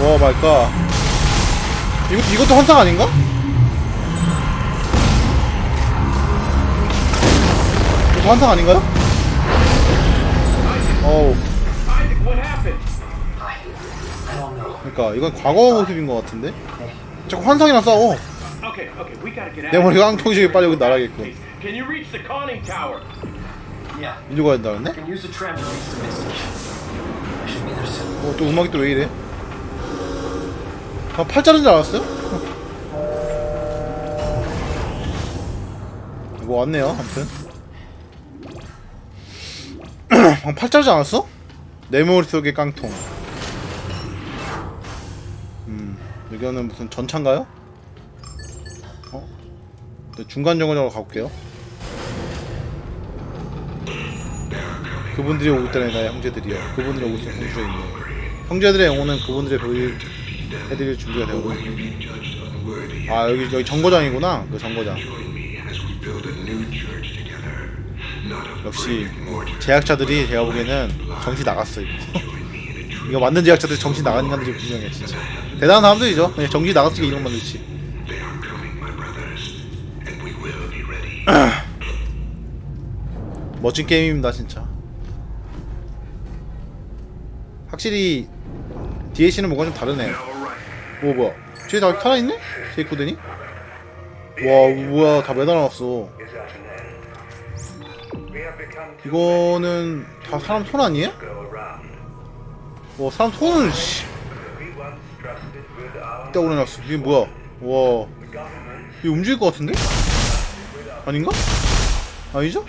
와 말까 이것도 이것도 환상 아닌가? 이것도 환상 아닌가요? 어우. 그러니까 이건 과거 모습인 것 같은데 자꾸 환상이랑 싸워. 내 머리가 here. 깡통식이 빨리 여기 날아겠군 일로 가야 된다는데? I can use the tram to reach the mid station. I should be there soon. 어, 또 음악이 또 왜 이래? 아, 팔자른 줄 알았어요? 뭐 왔네요, 아무튼. 방금 팔자르지 않았어? 내 머릿속의 깡통. 음, 여기는 무슨 전차인가요? 어? 네, 중간 정거장으로 가볼게요. 그분들이 오고 있다네 나의 형제들이요. 그분들이 오고 있으면 형주가 있네. 형제들의 영혼은 그분들의 별 을 해드릴 준비가 되고. 아 여기 여기 정거장이구나. 그 정거장. 역시 제약자들이 제가 보기에는 정신 나갔어 이거. 이거 만든 제약자들 정신 나간 인간들이 분명해 진짜. 대단한 사람들이죠. 그냥 정신 나갔으니까 이런 거 만들지. 멋진 게임입니다 진짜. 확실히 DLC는 뭔가 좀 다르네. 오 뭐야? 쟤 다 살아있네? 제이코드니? 와 뭐야 다 매달아놨어. 이거는 다 사람 손 아니에요? 와 사람 손을 씨. 이따 오려놨어. 이게 뭐야? 와. 이거 움직일 것 같은데? 아닌가? 아니죠?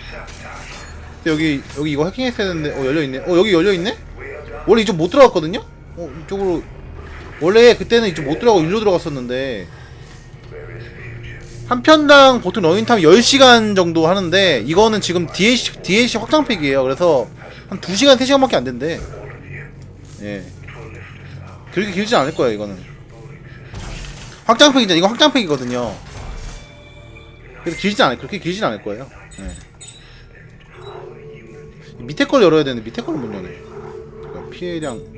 근데 여기 여기 이거 해킹했어야 되는데 어 열려 있네. 어 여기 열려 있네? 원래 이쪽 못 들어갔거든요? 어 이쪽으로 원래 그때는 이쪽 못 들어가고 일로 들어갔었는데 한 편당 보통 러닝타임 10시간 정도 하는데 이거는 지금 DLC, DLC 확장팩이에요. 그래서 한 2시간 3시간밖에 안 된대. 예. 그렇게 길지 않을 거예요 이거는. 확장팩이잖아 이거 확장팩이거든요. 그래서 길지 않을 그렇게 길진 않을 거예요. 예. 밑에 걸 열어야 되는데 밑에 거를 못 여네 잠깐, 피해량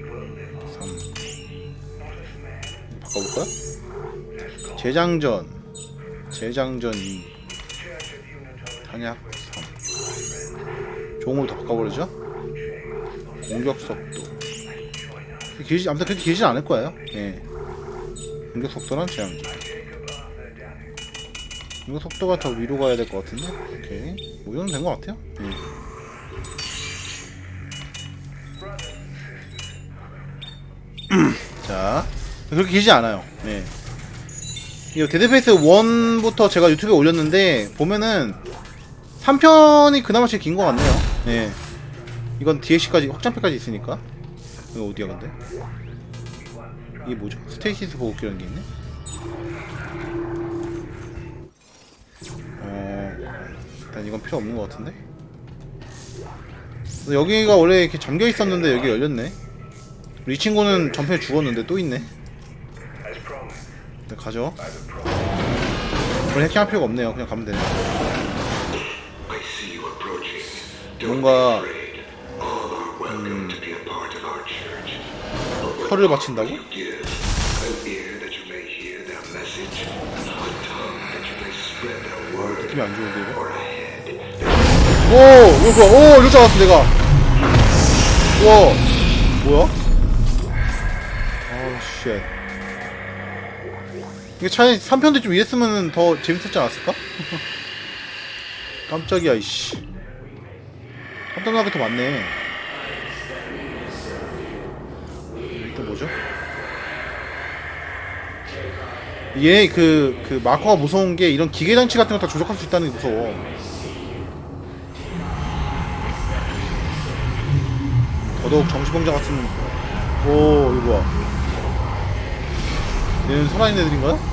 바꿔볼까요? 재장전. 재장전 2 탄약 3 종을 더 바꿔버리죠? 공격 속도. 길지 아무튼 그렇게 길진 않을 거예요. 예. 공격 속도랑 재장전. 공격 속도가 더 위로 가야 될 것 같은데? 오케이. 뭐 이건 된것 같아요? 예. 자 그렇게 길지 않아요 네. 이 데드페이스 1부터 제가 유튜브에 올렸는데 보면은 3편이 그나마 제일 긴 것 같네요 네. 이건 DLC까지 확장팩까지 있으니까 이거 어디야 근데 이게 뭐죠? 스테이시스 보급기라는 게 있네 어... 일단 이건 필요 없는 것 같은데 여기가 원래 이렇게 잠겨 있었는데 여기 열렸네 이 친구는 전편에 죽었는데 또 있네. 네, 가죠. 우리 해킹할 필요가 없네요. 그냥 가면 되네. 뭔가 음, 혀를 바친다고? 와, 느낌이 안 좋은데 이거? 오! 이거? 오! 이럴 줄 알았어 내가. 와, 뭐야? 아우 쉣 이게 차라리 3편도 좀 이랬으면 더 재밌었지 않았을까? 깜짝이야 이씨 깜짝 놀라게 더 많네 일단 뭐죠? 얘 그, 그 마커가 무서운 게 이런 기계 장치 같은 거 다 조작할 수 있다는 게 무서워 더더욱 정신병자 같은 오 이거 뭐야 얘는 살아있는 애들인가요?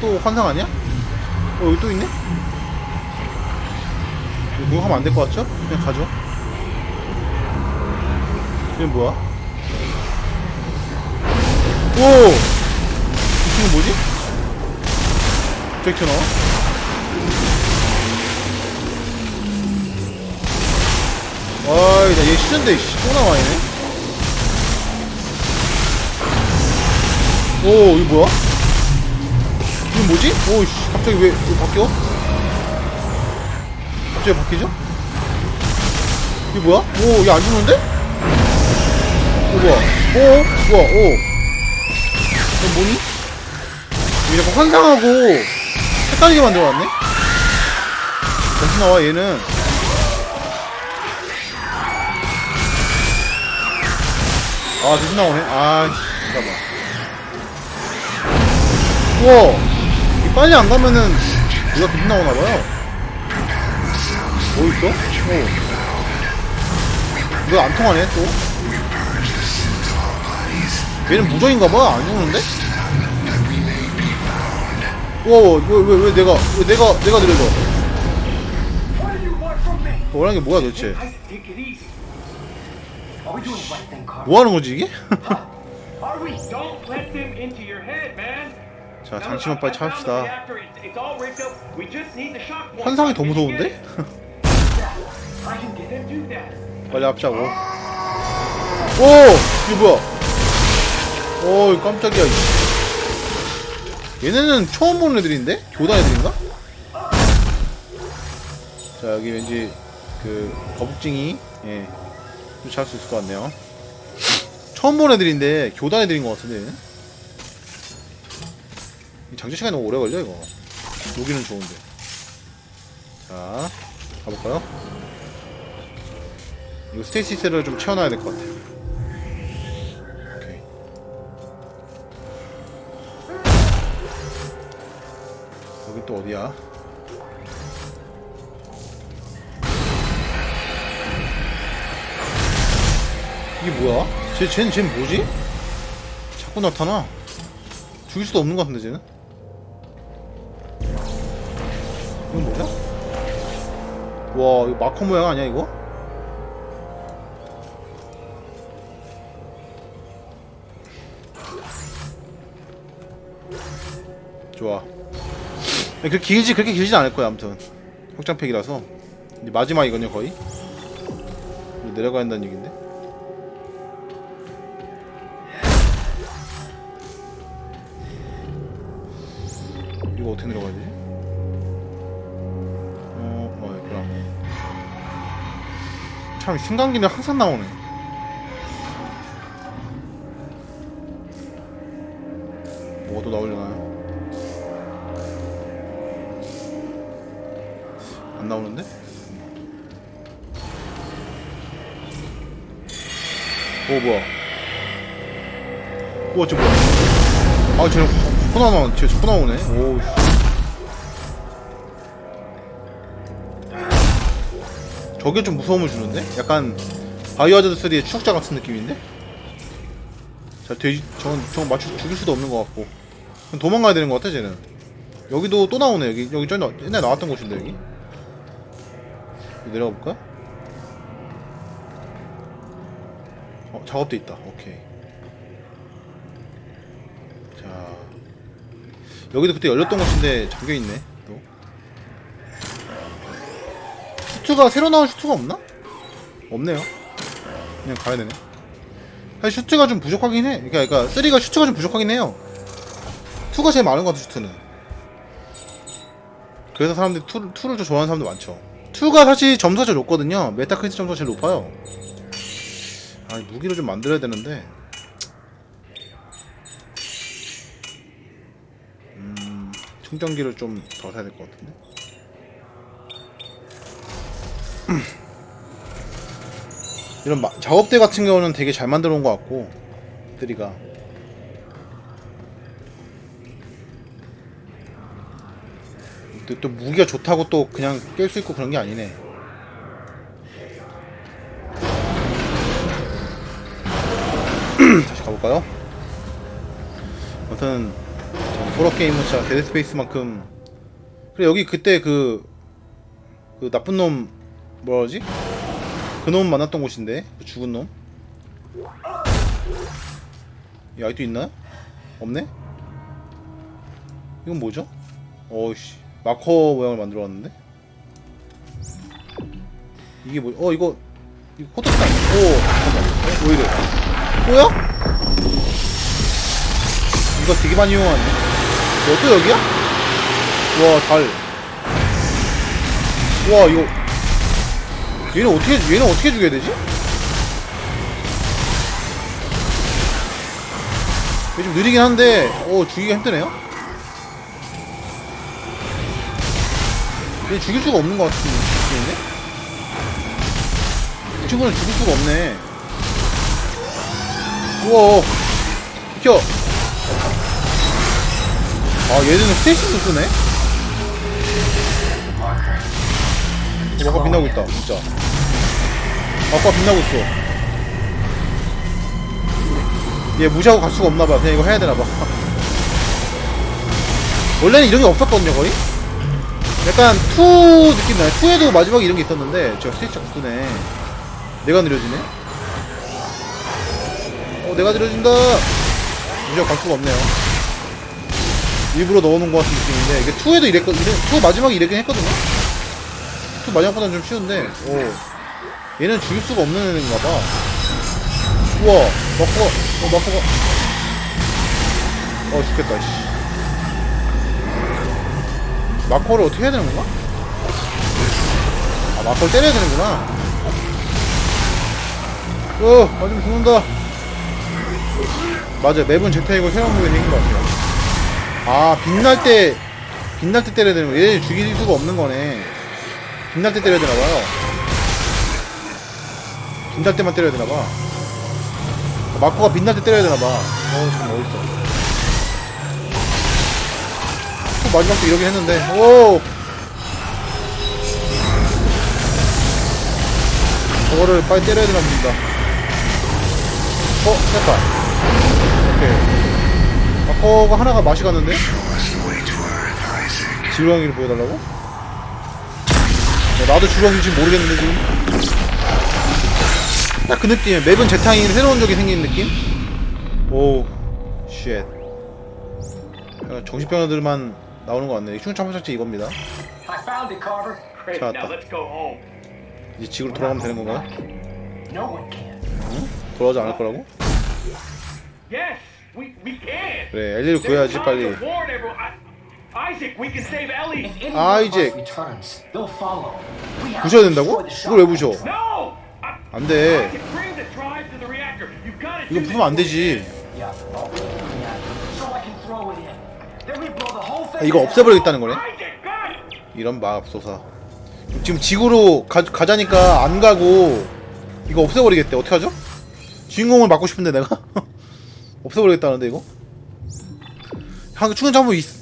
또 환상 아니야? 어 여기 또 있네? 이거 하면 안 될 것 같죠? 그냥 가죠 얘는 뭐야? 오! 이 친구 뭐지? 튀어나와? 아이 나 얘 시즌데 씨, 또 나와 얘네 오 이거 뭐야? 이거 뭐지? 오씨 갑자기 왜, 왜 바뀌어? 갑자기 바뀌죠? 이게 뭐야? 오 이게 안 죽는데? 이거 뭐야? 오 뭐야 오 이거 뭐니? 이게 자꾸 환상하고 헷갈리게 만들어놨네? 다시 나와 얘는 아 다시 나오네 아씨 잠깐만 우와 이 빨리 안 가면은 얘가 계속 나오나 봐요 뭐 있어? 오 이거 안 통하네 또 얘는 무적인가 봐 안 죽는데? 우와 왜왜 왜, 왜 내가 왜 내가 내가 느려져? 뭐라는 게 뭐야 도대체? 뭐 하는 거지 이게? 자 I- 빨리 찾읍시다. 환상이 더 무서운데? 빨리 합자고 오! 이거 뭐야 오 깜짝이야 얘네는 처음 보는 애들인데? 교단 애들인가? 자 여기 왠지 그 거북징이 예 쫓아갈 수 있을 것 같네요 처음 본 애들인데 교단 애들인 것 같은데 장치 시간이 너무 오래 걸려 이거 여기는 좋은데 자 가볼까요? 이거 스테이시스를 좀 채워놔야 될 것 같아. 오케이. 여기 또 어디야? 이게 뭐야? 쟤, 쟤는, 쟤는 뭐지? 자꾸 나타나. 죽일 수도 없는 것 같은데, 쟤는? 와, 이거 마커 모양 아니야, 이거? 좋아. 그렇게 길지 그렇게 길진 않을 거야 아무튼 확장팩이라서 이제 마지막이거든요 거의. 내려가야 한다는 얘긴데. 이거 어떻게 내려가야 되지? 참 승강기는 항상 나오네. 뭐가 또 나오려나요? 안 나오는데? 오 뭐야? 우와 저 뭐야? 아 쟤는 자꾸 나와 쟤 자꾸 나오네. 오. 씨. 저게 좀 무서움을 주는데? 약간 바이오하자드 3의 추적자 같은 느낌인데? 자 돼지 저건 저건 맞추 죽일 수도 없는 것 같고 도망가야 되는 것 같아 쟤는. 여기도 또 나오네 여기 여기 전에 옛날에 나왔던 곳인데 여기. 여기 내려가 볼까? 어 작업대 있다. 오케이. 자 여기도 그때 열렸던 곳인데 잠겨 있네. 또 슈트가 새로 나온 슈트가 없나? 없네요. 그냥 가야 되네. 사실 슈트가 좀 부족하긴 해. 그러니까 그러니까 3가 슈트가 좀 부족하긴 해요. 2가 제일 많은 것 같아 슈트는. 그래서 사람들이 2, 2를 좀 좋아하는 사람도 많죠. 2가 사실 점수가 제일 높거든요. 메타크리틱 점수가 제일 높아요. 아, 무기를 좀 만들어야 되는데. 음, 충전기를 좀 더 사야 될 것 같은데. 이런 마- 작업대 같은 경우는 되게 잘 만들어 놓은 것 같고, 들이가. 또, 또 무기가 좋다고 또 그냥 깰 수 있고 그런 게 아니네. 다시 가볼까요? 아무튼 호러 게임은 진짜 데드스페이스만큼 그래 여기 그때 그, 그 나쁜 놈 뭐라 그러지? 그놈 만났던 곳인데 그 죽은 놈. 이 아이도 있나요? 없네? 이건 뭐죠? 어이씨 마커 모양을 만들어 왔는데 이게 뭐? 어 이거 이거 코드스타 오 잠깐만 어? 왜 이래? 뭐야? 이거 되게 많이 이용하네. 너또 여기야? 와, 달. 와, 이거. 얘는 어떻게, 얘는 어떻게 죽여야 되지? 얘 좀 느리긴 한데, 어, 죽이기가 힘드네요? 얘 죽일 수가 없는 것 같은 느낌인데? 이 친구는 죽일 수가 없네. 우와, 비켜. 아, 얘는 스테이션도 쓰네? 아까 빛나고 있다, 진짜. 아까 빛나고 있어. 얘 무시하고 갈 수가 없나봐. 그냥 이거 해야 되나봐. 원래는 이런 게 없었거든요, 거의? 약간 2 느낌 나요. 2에도 마지막에 이런 게 있었는데, 저 스테이지 자꾸 쓰네. 내가 느려지네? 어, 내가 느려진다! 무시하고 갈 수가 없네요. 일부러 넣어놓은 것 같은 느낌인데, 이게 2에도 이랬거, 이래, 2 마지막에 이랬긴 했거든요? 2 마지막보다는 좀 쉬운데, 오. 얘는 죽일 수가 없는 애인가 봐. 우와, 마코가, 어, 마코가. 어, 죽겠다, 씨. 마코를 어떻게 해야 되는 건가? 아, 마코를 때려야 되는구나. 어, 맞으면 죽는다. 맞아, 맵은 제타이고 새로운 무게 생긴 것 같아요. 아, 빛날 때, 빛날 때 때려야 되는 거. 얘 죽일 수가 없는 거네. 빛날 때 때려야 되나봐요. 빛날 때만 때려야 되나봐. 마코가 빛날 때 때려야 되나봐. 어, 정말 어딨어. 또 마지막도 이러긴 했는데, 오! 저거를 빨리 때려야 되나 봅니다. 어, 됐다. 오케이. 마코가 하나가 맛이 갔는데? 지루하기를 보여달라고? 야, 나도 지금 모르겠는데, 지금. 딱 그 느낌. 맵은 재탕인 새로운 적이 생긴 느낌? 오, 쉣. 약간 정신병자들만 나오는 것 같네. 흉참포착제 이겁니다. Home. 이제 지구로 돌아가면 되는 one can. 돌아오지 않을 거라고? 그래, 엘리를 구해야지 빨리. to warn everyone. I, Isaac, we can save Ellie. If any Isaac. one of us returns, they'll follow. We have 부셔야 to 된다고? destroy the 이걸 왜 부셔? No. I, 안 돼. Isaac, bring the drive to the reactor. You've got to 이거 부수면 안 되지. Yeah, I'll bring it in, so I can throw it in. Then we blow the whole 아, thing. 이거 없애버리겠다는 거네? Isaac. 이런 마법소사. 지금 지구로 가, 가자니까 안 가고 이거 없애버리겠대. 어떡하죠? 주인공을 맡고 싶은데 내가 없애버리겠다는데 이거? 한국 충전 참부 있...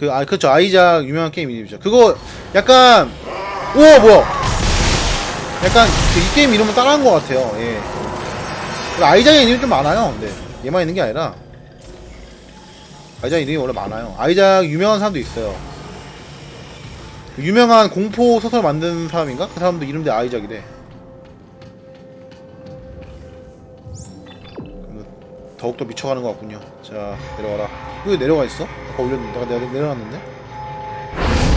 그, 아, 그렇죠. 아이작 유명한 게임 이름이죠. 그거 약간 우와 뭐야? 약간 그이 게임 이름은 따라한 것 같아요. 예. 그 아이작의 이름이 좀 많아요. 근데 얘만 있는 게 아니라 아이작 이름이 원래 많아요. 아이작 유명한 사람도 있어요. 그 유명한 공포 소설 만든 사람인가? 그 사람도 이름도 아이작이래. 그러면 더욱더 미쳐가는 것 같군요. 자, 내려와라. 왜 내려가 있어? 아까 올렸는데. 내가 내려, 내려놨는데?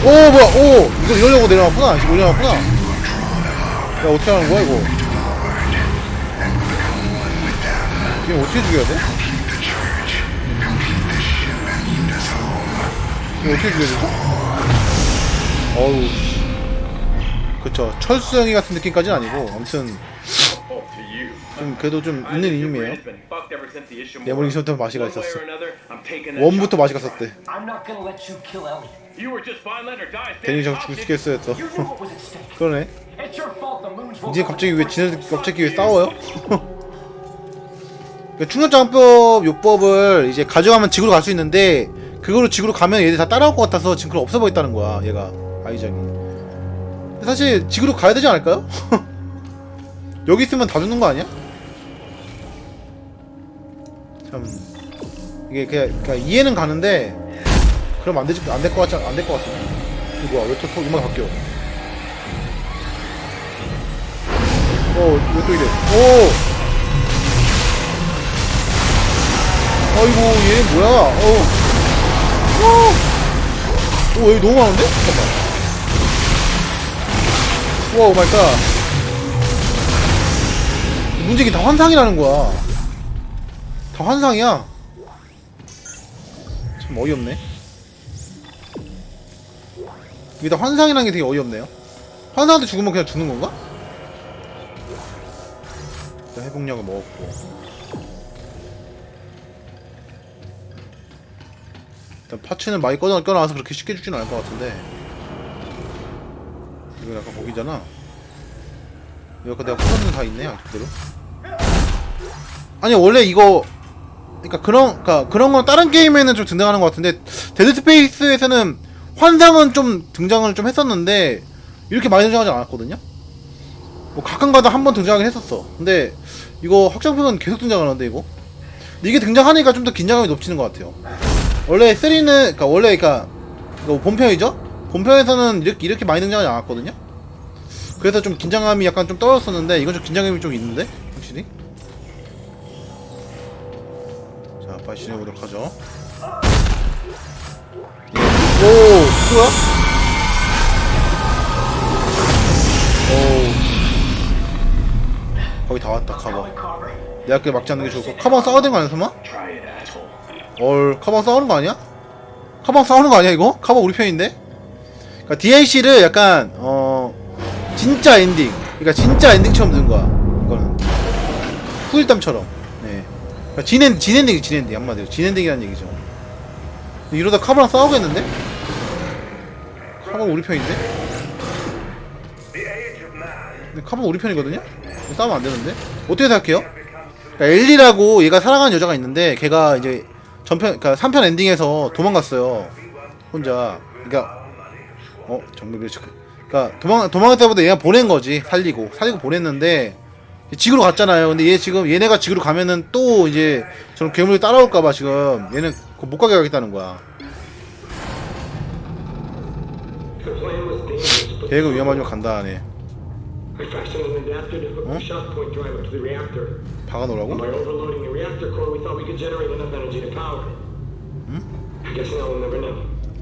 오, 뭐야, 오! 이거 이러려고 내려놨구나. 지금 올려놨구나. 야, 어떻게 하는 거야, 이거? 지금 어떻게 죽여야 돼? 이거 어떻게 죽여야 되지? 어우, 씨. 그쵸. 철수영이 같은 느낌까지는 아니고, 아무튼. 좀, 그래도 좀 있는 이름이에요. brain's been fucked ever since the issue 내 머리 있었던 taking that 원부터. 괜히 standing 자꾸 hostage. 죽겠어 했어. 그러네. 이제 갑자기 왜 지네. 갑자기 왜 싸워요? 그러니까 충전장법 요법을 이제 가져가면 지구로 갈 수 있는데 그거로 지구로 가면 얘들 다 따라올 것 같아서 지금 그걸 없애버렸다는 거야 얘가 아이작이 사실 지구로 가야 되지 않을까요? 여기 있으면 다 죽는 거 아니야? 참 이게 그냥, 그냥 이해는 가는데 그럼 안 되지 안될 것 같지 안될 것 같아 뭐야 왜또 음악 바뀌어 어, 왜또 이래? 오! 아이고, 얘 뭐야? 어. 오! 오, 여기 너무 많은데? 잠깐만. 우와, 오 마이 갓. 문제기 다 환상이라는 거야. 다 환상이야. 참 어이없네. 여기다 환상이라는 게 되게 어이없네요. 환상한테 죽으면 그냥 죽는 건가? 일단 회복약을 먹었고. 일단 파츠는 많이 꺼져, 껴놔서 그렇게 쉽게 죽지는 않을 것 같은데. 이거 약간 거기잖아. 아까 내가 꽂았는 다 있네, 그대로. 아니, 원래 이거, 그러니까 그런, 그러니까 그런 건 다른 게임에는 좀 등장하는 것 같은데, 데드 스페이스에서는 환상은 좀 등장을 좀 했었는데, 이렇게 많이 등장하지 않았거든요? 뭐 가끔가다 한 번 등장하긴 했었어. 근데, 이거 확장팩은 계속 등장하는데, 이거? 이게 등장하니까 좀 더 긴장감이 높치는 것 같아요. 원래 3는, 그니까 원래, 그니까, 이거 본편이죠? 본편에서는 이렇게, 이렇게 많이 등장하지 않았거든요? 그래서 좀 긴장감이 약간 좀 떨어졌었는데, 이건 좀 긴장감이 좀 있는데? 확실히? 자, 빨리 진행해보도록 하죠. 예. 오, 누구야? 오. 거의 다 왔다, Carver. 내 학교에 막지 않는 게 거. 카방 싸워야 되는 거 아니야, 설마? 얼, 카방 싸우는 거 아니야? 카방 싸우는 거 아니야, 이거? 카방 우리 편인데? 그니까 DLC를 약간, 어, 진짜 엔딩. 그니까 진짜 엔딩처럼 넣은 거야. 이거는. 후일담처럼. 네. 그러니까 진엔, 진엔딩이 진엔딩. 한마디로. 진엔딩이라는 얘기죠. 이러다 카바랑 싸우겠는데? 카방 우리 편인데? 근데 카방 우리 편이거든요? 싸우면 안 되는데? 어떻게 생각해요? 그러니까 엘리라고 얘가 사랑하는 여자가 있는데 걔가 이제 전편 그러니까 3편 엔딩에서 도망갔어요. 혼자. 그러니까 어, 정말 그렇지. 그러니까 도망 도망갈 때보다 얘가 보낸 거지. 살리고. 살리고 보냈는데 지구로 갔잖아요. 근데 얘 지금 얘네가 지구로 가면은 또 이제 저런 괴물이 따라올까 봐 지금 얘는 그거 못 가게 하겠다는 거야. The plan was dangerous, but 걔가 위험하면 간다 하네. I fashioned an adapter to hook Huh? the shock point drive up to the reactor. 박아 놓으라고? By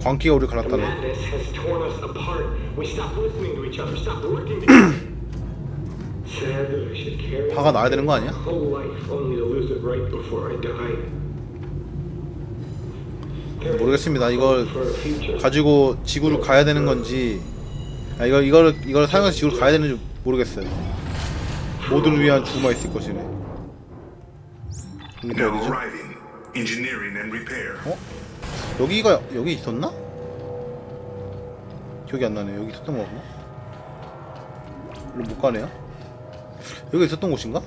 광기가 우리 갈랐다네. 화가 나야 되는 거 아니야? 모르겠습니다. 이걸. 가지고 지구를 가야 되는 건지 아 이걸 이걸 이걸 사용해서 지구를 가야 되는지 모르겠어요. 모두를 위한 죽음이 있을 것이네. 어디죠? 어? 여기가 여기 있었나? 기억이 안 나네. 여기 있었던 거 같나? 일로 못 가네요. 여기 있었던 곳인가?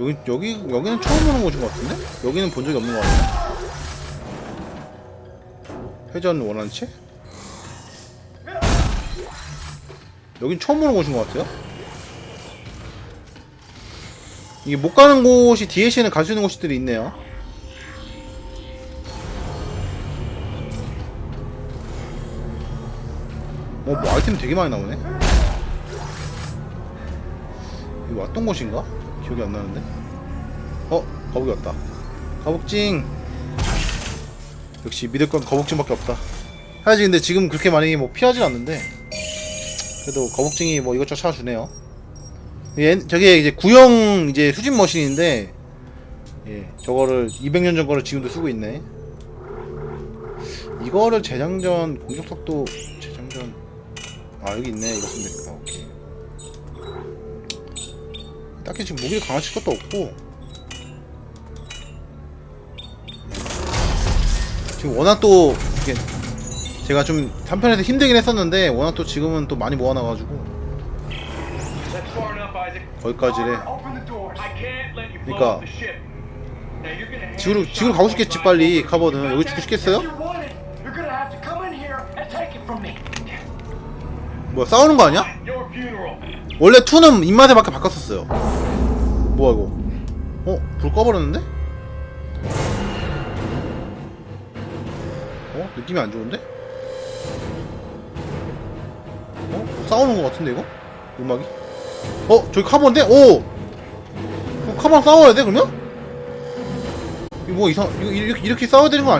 여기 여기 여기는 처음 오는 곳인 것 같은데? 여기는 본 적이 없는 것 같네. 회전 원한체? 여긴 처음 오는 곳인 것 같아요. 이게 못 가는 곳이 DLC는 갈 수 있는 곳들이 있네요. 어, 뭐 아이템 되게 많이 나오네. 이거 왔던 곳인가? 기억이 안 나는데. 어, 거북이 왔다. 거북징. 역시 믿을 건 거북증밖에 없다. 사실 근데 지금 그렇게 많이 뭐 피하진 않는데 그래도 거북증이 뭐 이것저것 찾아주네요. 얘, 저게 이제 구형 이제 수집 머신인데 예, 저거를 200년 전 거를 지금도 쓰고 있네. 이거를 재장전 공격 속도 재장전 아 여기 있네 이거 쓰면 되겠다 오케이 딱히 지금 무기를 강화시킬 것도 없고 지금 워낙 또 이게 제가 좀 3편에서 힘들긴 했었는데 워낙 또 지금은 또 많이 모아놔가지고. 거기까지래 그러니까 hand 지구로 지구로 가고 싶겠지 빨리. 카버는 여기 죽고? 싶겠어요? 뭐야 싸우는 거 아니야? 원래 2는 입맛에 맞게 바꿨었어요 뭐야 이거 어? 불 꺼버렸는데? 느낌이 안 좋은데? 어? 싸우는 거 같은데 이거? 음악이? 어? 저기 카본데? 오! 그럼 카본 싸워야 돼 그러면? 이거 뭐 이상 이거 이렇게, 이렇게 싸워야 되는 거 아닌가?